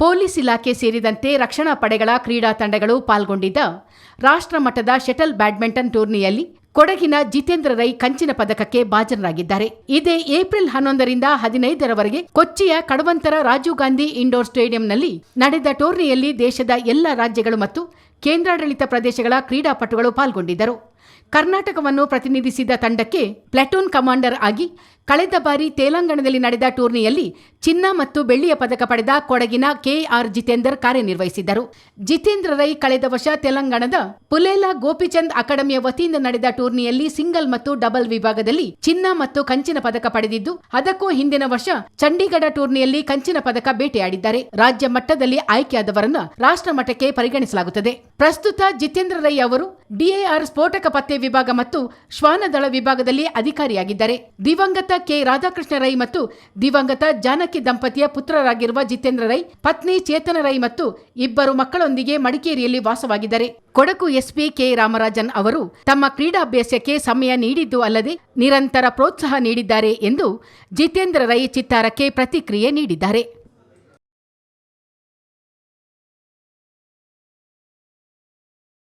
Police ಇಲಾಖೆ ಸೇರಿದಂತೆ ರಕ್ಷಣಾ ಪಡೆಗಳ ಕ್ರೀಡಾ ತಂಡಗಳು ಪಾಲ್ಗೊಂಡಿದ್ದ ರಾಷ್ಟ್ರಮಟ್ಟದ ಶಟಲ್ ಬ್ಯಾಡ್ಮಿಂಟನ್ ಟೂರ್ನಿಯಲ್ಲಿ ಕೊಡಗಿನ ಜಿತೇಂದ್ರ ರೈ ಕಂಚಿನ ಪದಕಕ್ಕೆ ಭಾಜನರಾಗಿದ್ದಾರೆ. ಇದೇ ಏಪ್ರಿಲ್ ಹನ್ನೊಂದರಿಂದ ಹದಿನೈದರವರೆಗೆ ಕೊಚ್ಚಿಯ ಕಡವಂತರ ರಾಜೀವ್ ಗಾಂಧಿ ಇಂಡೋರ್ ಸ್ಟೇಡಿಯಂನಲ್ಲಿ ನಡೆದ ಟೂರ್ನಿಯಲ್ಲಿ ದೇಶದ ಎಲ್ಲ ರಾಜ್ಯಗಳು ಮತ್ತು ಕೇಂದ್ರಾಡಳಿತ ಪ್ರದೇಶಗಳ ಕ್ರೀಡಾಪಟುಗಳು ಪಾಲ್ಗೊಂಡಿದ್ದರು. ಕರ್ನಾಟಕವನ್ನು ಪ್ರತಿನಿಧಿಸಿದ ತಂಡಕ್ಕೆ ಪ್ಲಾಟೂನ್ ಕಮಾಂಡರ್ ಆಗಿ ಕಳೆದ ಬಾರಿ ತೆಲಂಗಾಣದಲ್ಲಿ ನಡೆದ ಟೂರ್ನಿಯಲ್ಲಿ ಚಿನ್ನ ಮತ್ತು ಬೆಳ್ಳಿಯ ಪದಕ ಪಡೆದ ಕೊಡಗಿನ ಕೆಆರ್ ಜಿತೇಂದರ್ ಕಾರ್ಯನಿರ್ವಹಿಸಿದ್ದರು. ಜಿತೇಂದ್ರ ರೈ ಕಳೆದ ವರ್ಷ ತೆಲಂಗಾಣದ ಪುಲೇಲಾ ಗೋಪಿಚಂದ್ ಅಕಾಡೆಮಿಯ ವತಿಯಿಂದ ನಡೆದ ಟೂರ್ನಿಯಲ್ಲಿ ಸಿಂಗಲ್ ಮತ್ತು ಡಬಲ್ ವಿಭಾಗದಲ್ಲಿ ಚಿನ್ನ ಮತ್ತು ಕಂಚಿನ ಪದಕ ಪಡೆದಿದ್ದು, ಅದಕ್ಕೂ ಹಿಂದಿನ ವರ್ಷ ಚಂಡೀಗಢ ಟೂರ್ನಿಯಲ್ಲಿ ಕಂಚಿನ ಪದಕ ಬೇಟೆಯಾಡಿದ್ದಾರೆ. ರಾಜ್ಯ ಮಟ್ಟದಲ್ಲಿ ಆಯ್ಕೆಯಾದವರನ್ನು ರಾಷ್ಟ್ರ ಮಟ್ಟಕ್ಕೆ ಪರಿಗಣಿಸಲಾಗುತ್ತದೆ. ಪ್ರಸ್ತುತ ಜಿತೇಂದ್ರ ರೈ ಅವರು ಡಿಎಆರ್ ಸ್ಫೋಟಕ ಪತ್ತೆ ವಿಭಾಗ ಮತ್ತು ಶ್ವಾನದಳ ವಿಭಾಗದಲ್ಲಿ ಅಧಿಕಾರಿಯಾಗಿದ್ದಾರೆ. ದಿವಂಗತ ಕೆ ರಾಧಾಕೃಷ್ಣ ರೈ ಮತ್ತು ದಿವಂಗತ ಜಾನಕಿ ದಂಪತಿಯ ಪುತ್ರರಾಗಿರುವ ಜಿತೇಂದ್ರ ರೈ, ಪತ್ನಿ ಚೇತನ ರೈ ಮತ್ತು ಇಬ್ಬರು ಮಕ್ಕಳೊಂದಿಗೆ ಮಡಿಕೇರಿಯಲ್ಲಿ ವಾಸವಾಗಿದ್ದಾರೆ. ಕೊಡಗು ಎಸ್ಪಿ ಕೆ ರಾಮರಾಜನ್ ಅವರು ತಮ್ಮ ಕ್ರೀಡಾಭ್ಯಾಸಕ್ಕೆ ಸಮಯ ನೀಡಿದ್ದು ಅಲ್ಲದೆ ನಿರಂತರ ಪ್ರೋತ್ಸಾಹ ನೀಡಿದ್ದಾರೆ ಎಂದು ಜಿತೇಂದ್ರ ರೈ ಚಿತ್ತಾರಕ್ಕೆ ಪ್ರತಿಕ್ರಿಯೆ ನೀಡಿದ್ದಾರೆ.